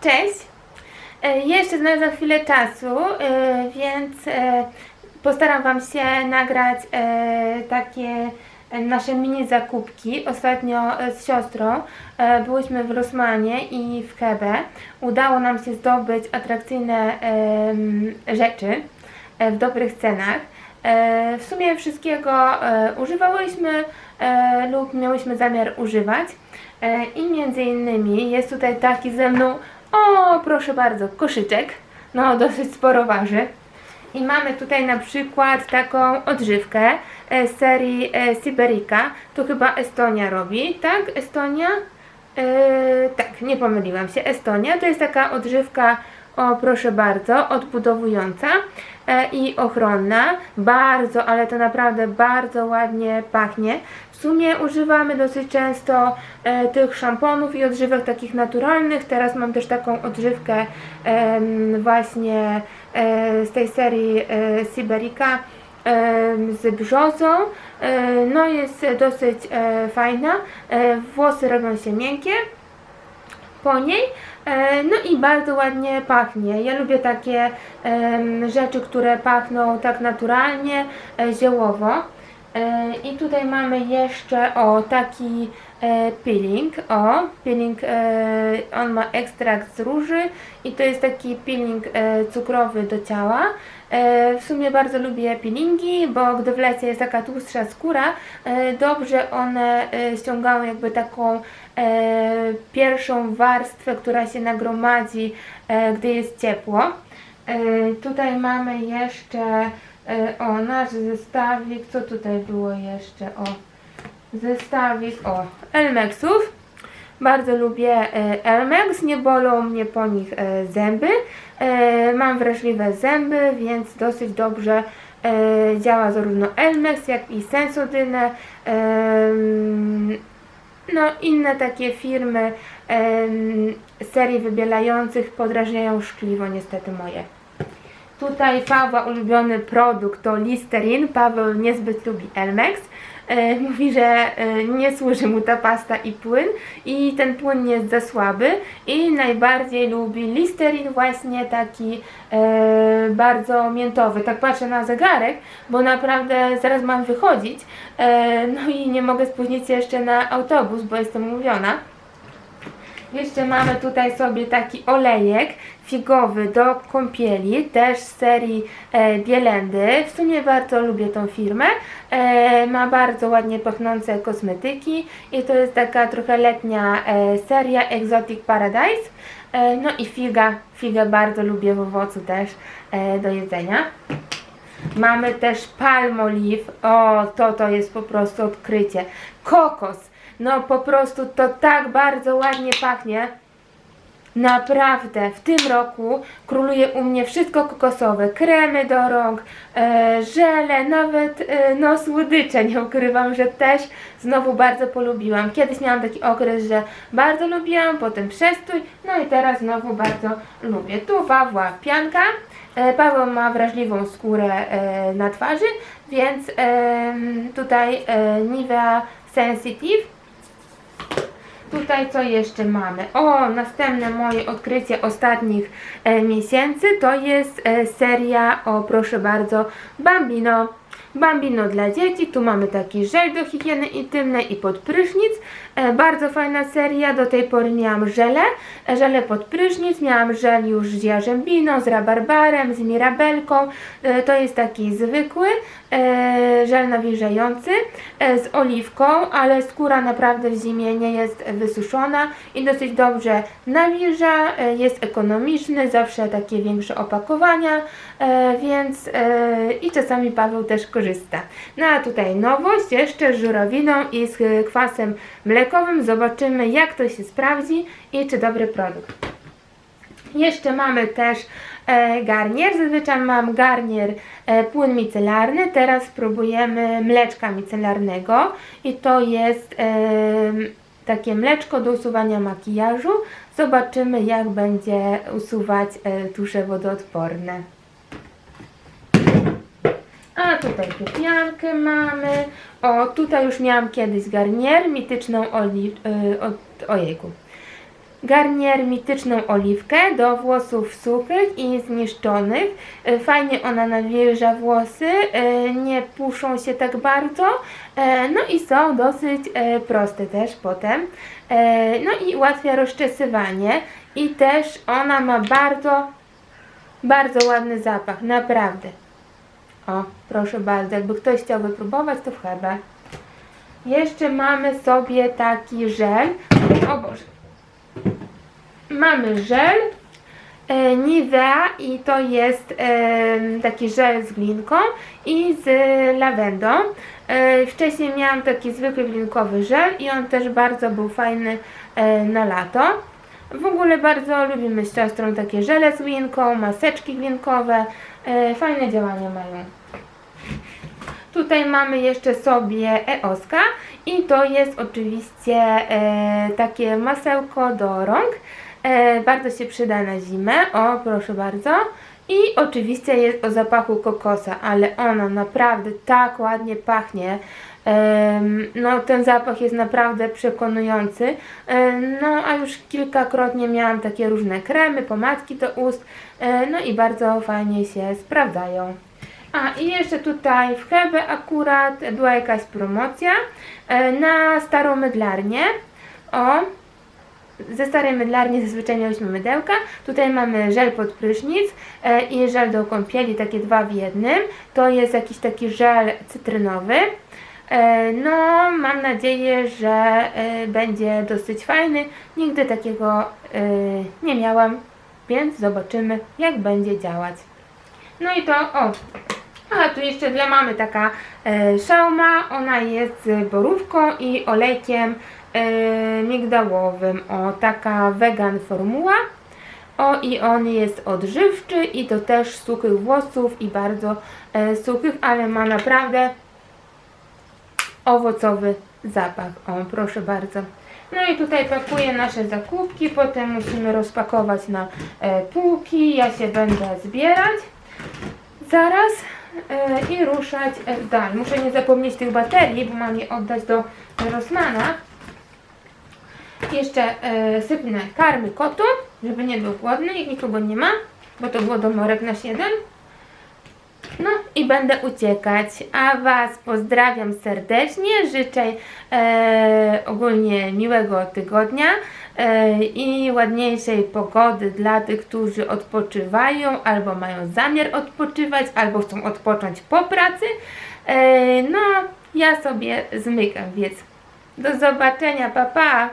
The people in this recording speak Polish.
Cześć! E, Jeszcze znalazłam chwilę czasu, e, więc e, postaram Wam się nagrać takie nasze mini zakupki. Ostatnio z siostrą byłyśmy w Rosmanie i w Hebe. Udało nam się zdobyć atrakcyjne rzeczy w dobrych cenach. W sumie wszystkiego używałyśmy lub miałyśmy zamiar używać. I między innymi jest tutaj taki ze mną, o proszę bardzo, koszyczek. No dosyć sporo waży. I mamy tutaj na przykład taką odżywkę e, z serii e, Siberica. Tu chyba Estonia robi, tak? Estonia? E, tak, nie pomyliłam się. Estonia to jest taka odżywka, o proszę bardzo, odbudowująca i ochronna. Bardzo, ale to naprawdę bardzo ładnie pachnie. W sumie używamy dosyć często e, tych szamponów i odżywek takich naturalnych. Teraz mam też taką odżywkę em, właśnie e, z tej serii e, Siberica z brzozą. E, no jest dosyć e, fajna. E, włosy robią się miękkie po niej. E, No i bardzo ładnie pachnie. Ja lubię takie rzeczy, które pachną tak naturalnie, e, ziołowo. E, I tutaj mamy jeszcze o taki e, peeling. O, peeling, e, on ma ekstrakt z róży i to jest taki peeling cukrowy do ciała. W sumie bardzo lubię peelingi, bo gdy w lecie jest taka tłustsza skóra, dobrze one ściągają jakby taką pierwszą warstwę, która się nagromadzi, gdy jest ciepło. Tutaj mamy jeszcze o nasz zestawik, co tutaj było jeszcze? O, zestawik, o, Elmexów. Bardzo lubię e, Elmex, nie bolą mnie po nich e, zęby. E, Mam wrażliwe zęby, więc dosyć dobrze e, działa zarówno Elmex, jak i Sensodyne. No, inne takie firmy serii wybielających podrażniają szkliwo niestety moje. Tutaj Pawła ulubiony produkt to Listerin. Paweł niezbyt lubi Elmex. E, mówi, że e, nie służy mu ta pasta i płyn i ten płyn jest za słaby i najbardziej lubi Listerin właśnie taki e, bardzo miętowy. Tak patrzę na zegarek, bo naprawdę zaraz mam wychodzić. No i nie mogę spóźnić się jeszcze na autobus, bo jestem umówiona. Jeszcze mamy tutaj sobie taki olejek figowy do kąpieli, też z serii e, Bielendy. W sumie bardzo lubię tą firmę. E, ma bardzo ładnie pachnące kosmetyki i to jest taka trochę letnia e, seria Exotic Paradise. E, no i figa, figę bardzo lubię w owocu też e, do jedzenia. Mamy też palmolive. O, to to jest po prostu odkrycie. Kokos. No po prostu to tak bardzo ładnie pachnie. Naprawdę, w tym roku króluje u mnie wszystko kokosowe. Kremy do rąk, e, żele, nawet e, no słodycze. Nie ukrywam, że też znowu bardzo polubiłam. Kiedyś miałam taki okres, że bardzo lubiłam, potem przestój, no i teraz znowu bardzo lubię. Tu Pawła pianka. E, Paweł ma wrażliwą skórę e, na twarzy, więc em, tutaj e, Nivea Sensitive. Tutaj co jeszcze mamy? O, następne moje odkrycie ostatnich e, miesięcy to jest e, seria, o proszę bardzo, Bambino. Bambino dla dzieci, tu mamy taki żel do higieny intymnej i pod prysznic. E, bardzo fajna seria, do tej pory miałam żele, e, żele pod prysznic, miałam żel już z jarzębiną, z rabarbarem, z mirabelką. E, to jest taki zwykły e, żel nawilżający e, z oliwką, ale skóra naprawdę w zimie nie jest wysuszona i dosyć dobrze nawilża, e, jest ekonomiczny, zawsze takie większe opakowania, e, więc e, i czasami Paweł też korzysta. No a tutaj nowość jeszcze z żurawiną i z e, kwasem mlekowym. Zobaczymy jak to się sprawdzi i czy dobry produkt. Jeszcze mamy też e, garnier. Zazwyczaj mam garnier e, płyn micelarny. Teraz spróbujemy mleczka micelarnego i to jest e, takie mleczko do usuwania makijażu. Zobaczymy jak będzie usuwać e, tusze wodoodporne. A tutaj tu piankę mamy. O, tutaj już miałam kiedyś garnier, mityczną oliw... Y, od, ojejku. Garnier mityczną oliwkę do włosów suchych i zniszczonych. E, Fajnie ona nawilża włosy, e, nie puszą się tak bardzo, e, no i są dosyć proste też potem. No i ułatwia rozczesywanie i też ona ma bardzo, bardzo ładny zapach, naprawdę. O, proszę bardzo, jakby ktoś chciał wypróbować, to w herbę. Jeszcze mamy sobie taki żel. O Boże. Mamy żel e, Nivea i to jest e, taki żel z glinką i z lawendą. E, wcześniej miałam taki zwykły glinkowy żel i on też bardzo był fajny e, na lato. W ogóle bardzo lubimy z siostrą takie żele z glinką, maseczki glinkowe. E, fajne działania mają. Tutaj mamy jeszcze sobie EOSka i to jest oczywiście e, takie masełko do rąk. E, bardzo się przyda na zimę. O, proszę bardzo. I oczywiście jest o zapachu kokosa, ale ono naprawdę tak ładnie pachnie. No, ten zapach jest naprawdę przekonujący. No, a już kilkakrotnie miałam takie różne kremy, pomadki do ust. No i bardzo fajnie się sprawdzają. A i jeszcze tutaj w Hebe akurat była jakaś promocja na starą mydlarnię. O, ze starej mydlarni zazwyczaj miałyśmy mydełka. Tutaj mamy żel pod prysznic e, i żel do kąpieli, takie dwa w jednym. To jest jakiś taki żel cytrynowy. E, No, mam nadzieję, że e, będzie dosyć fajny. Nigdy takiego e, nie miałam, więc zobaczymy, jak będzie działać. No i to, o, a tu jeszcze dla mamy taka szauma, ona jest z borówką i olejkiem migdałowym, o taka vegan formuła. O i on jest odżywczy i to też suchych włosów i bardzo suchych, ale ma naprawdę owocowy zapach. O, proszę bardzo. No i tutaj pakuję nasze zakupki, potem musimy rozpakować na e, półki. Ja się będę zbierać zaraz e, i ruszać e, w dal. Muszę nie zapomnieć tych baterii, bo mam je oddać do Rosmana. Jeszcze sypnę karmy kotu, żeby nie był głodny, jak nikogo nie ma, bo to głodomorek nasz jeden. No i będę uciekać, a Was pozdrawiam serdecznie, życzę e, ogólnie miłego tygodnia e, i ładniejszej pogody dla tych, którzy odpoczywają albo mają zamiar odpoczywać, albo chcą odpocząć po pracy. E, no, ja sobie zmykam, więc do zobaczenia, pa pa!